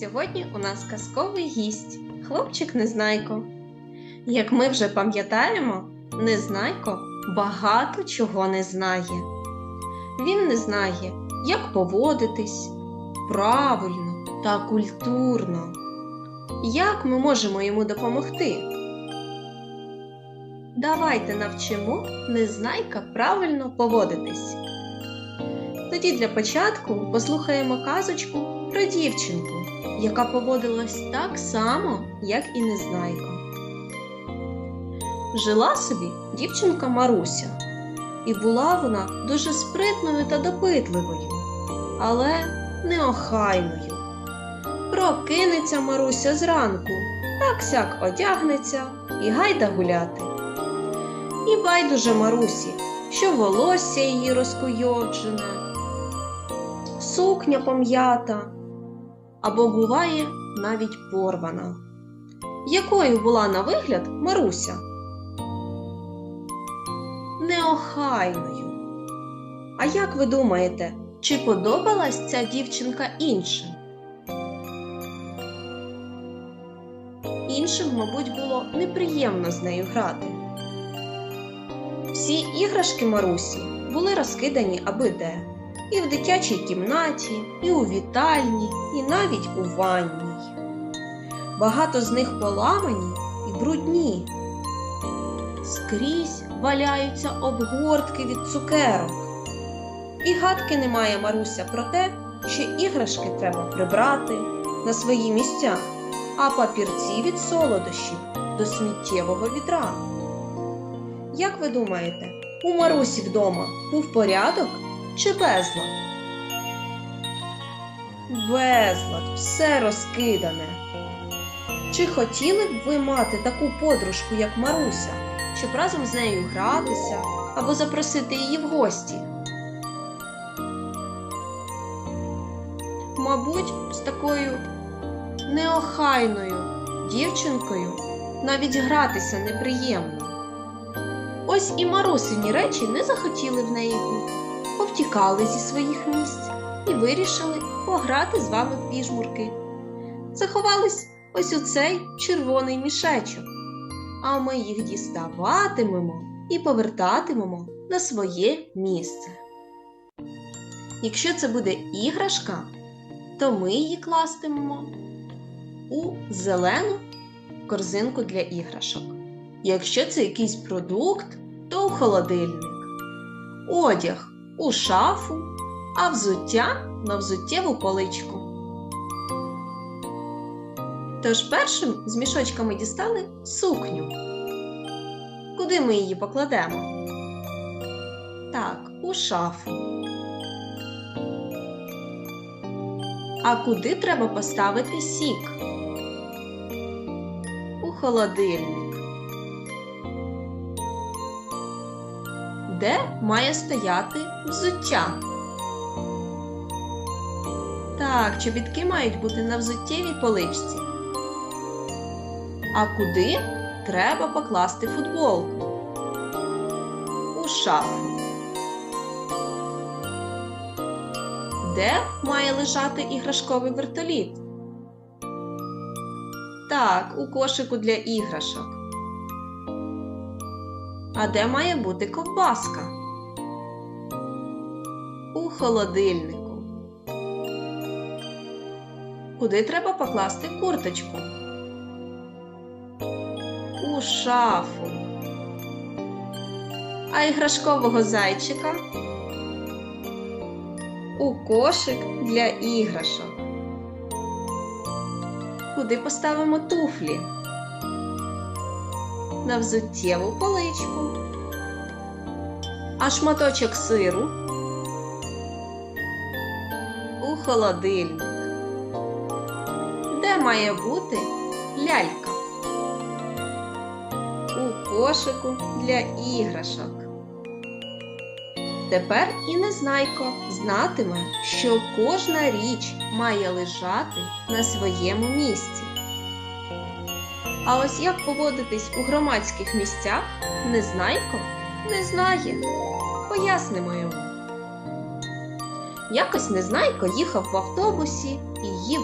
Сьогодні у нас казковий гість, хлопчик Незнайко. Як ми вже пам'ятаємо, Незнайко багато чого не знає. Він не знає, як поводитись правильно та культурно. Як ми можемо йому допомогти? Давайте навчимо Незнайка правильно поводитись. Тоді для початку послухаємо казочку про дівчинку, яка поводилась так само, як і Незнайко. Жила собі дівчинка Маруся, і була вона дуже спритною та допитливою, але неохайною. Прокинеться Маруся зранку, так сяк одягнеться і гайда гуляти. І байдуже Марусі, що волосся її розкуйовджене, сукня пом'ята, або буває навіть порвана. Якою була на вигляд Маруся? Неохайною. А як ви думаєте, чи подобалась ця дівчинка іншим? Іншим, мабуть, було неприємно з нею грати. Всі іграшки Марусі були розкидані аби де. І в дитячій кімнаті, і у вітальні, і навіть у ванній. Багато з них поламані і брудні. Скрізь валяються обгортки від цукерок. І гадки немає Маруся про те, що іграшки треба прибрати на свої місця, а папірці від солодощів до сміттєвого відра. Як ви думаєте, у Марусі вдома був порядок чи безлад? Безлад, все розкидане. Чи хотіли б ви мати таку подружку, як Маруся, щоб разом з нею гратися або запросити її в гості? Мабуть, з такою неохайною дівчинкою навіть гратися неприємно. Ось і Марусині речі не захотіли в неї бути, повтікали зі своїх місць і вирішили пограти з вами в піжмурки. Заховались ось у цей червоний мішечок, а ми їх діставатимемо і повертатимемо на своє місце. Якщо це буде іграшка, то ми її кластимемо у зелену корзинку для іграшок. Якщо це якийсь продукт, то у холодильник, одяг у шафу, а взуття на взуттєву поличку. Тож першим з мішочками дістали сукню. Куди ми її покладемо? Так, у шафу. А куди треба поставити сік? У холодильник. Де має стояти взуття? Так, чобітки мають бути на взуттєвій поличці. А куди треба покласти футболку? У шафу. Де має лежати іграшковий вертоліт? Так, у кошику для іграшок. А де має бути ковбаска? У холодильнику. Куди треба покласти курточку? У шафу. А іграшкового зайчика? У кошик для іграшок. Куди поставимо туфлі? На взуттєву поличку. А шматочок сиру у холодильник. Де має бути лялька? У кошику для іграшок. Тепер і Незнайко знатиме, що кожна річ має лежати на своєму місці. А ось як поводитись у громадських місцях, Незнайко не знає. Пояснимо йому. Якось Незнайко їхав в автобусі і їв